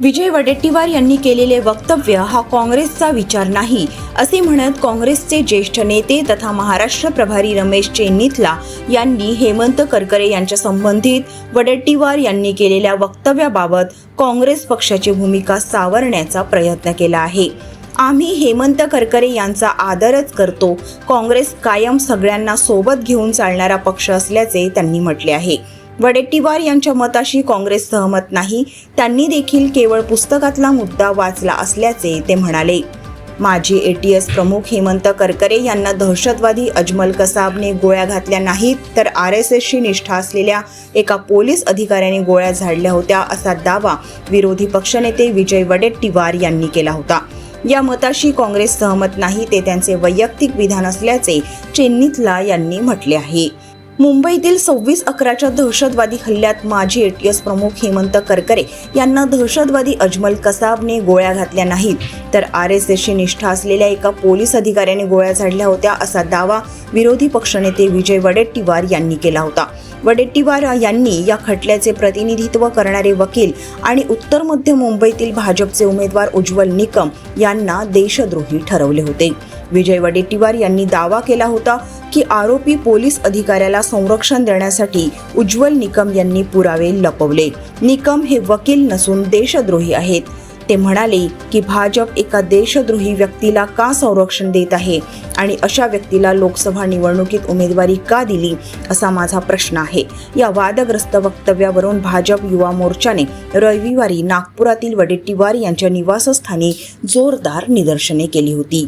विजय वडेट्टीवार यांनी केलेले वक्तव्य हा काँग्रेसचा विचार नाही असे म्हणत काँग्रेसचे ज्येष्ठ नेते तथा महाराष्ट्र प्रभारी रमेश चेन्नीतला यांनी हेमंत करकरे यांच्या संबंधित वडेट्टीवार यांनी केलेल्या वक्तव्याबाबत काँग्रेस पक्षाची भूमिका सावरण्याचा प्रयत्न केला आहे. आम्ही हेमंत करकरे यांचा आदरच करतो. काँग्रेस कायम सगळ्यांना सोबत घेऊन चालणारा पक्ष असल्याचे त्यांनी म्हटले आहे. वडेट्टीवार यांच्या मताशी काँग्रेस सहमत नाही. त्यांनी देखील केवळ पुस्तकातला मुद्दा वाचला असल्याचे ते म्हणाले. माजी एटीएस प्रमुख हेमंत करकरे यांना दहशतवादी अजमल कसाबने गोळ्या घातल्या नाहीत तर आर एस एसशी निष्ठा असलेल्या एका पोलीस अधिकाऱ्याने गोळ्या झाडल्या होत्या असा दावा विरोधी पक्षनेते विजय वडेट्टीवार यांनी केला होता. या मताशी काँग्रेस सहमत नाही ते त्यांचे वैयक्तिक विधान असल्याचे चेन्नीतला यांनी म्हटले आहे. मुंबईतील सव्वीस अकराच्या दहशतवादी हल्ल्यात माजी एटीएस प्रमुख हेमंत करकरे यांना दहशतवादी अजमल कसाबने गोळ्या घातल्या नाहीत. तर आर एस एसची निष्ठा असलेल्या एका पोलीस अधिकाऱ्याने गोळ्या झाडल्या होत्या असा दावा विरोधी पक्षनेते विजय वडेट्टीवार यांनी केला होता. वडेट्टीवार यांनी या खटल्याचे प्रतिनिधित्व करणारे वकील आणि उत्तर मध्य मुंबईतील भाजपचे उमेदवार उज्ज्वल निकम यांना देशद्रोही ठरवले होते. विजय वडेट्टीवार यांनी दावा केला होता की आरोपी पोलीस अधिकाऱ्याला संरक्षण देण्यासाठी उज्ज्वल निकम यांनी पुरावे लपवले. निकम हे वकील नसून देशद्रोही आहेत. ते म्हणाले की भाजप एका देशद्रोही व्यक्तीला का संरक्षण देत आहे आणि अशा व्यक्तीला लोकसभा निवडणुकीत उमेदवारी का दिली असा माझा प्रश्न आहे. या वादग्रस्त वक्तव्यावरून भाजप युवा मोर्चाने रविवारी नागपुरातील वडेट्टीवार यांच्या निवासस्थानी जोरदार निदर्शने केली होती.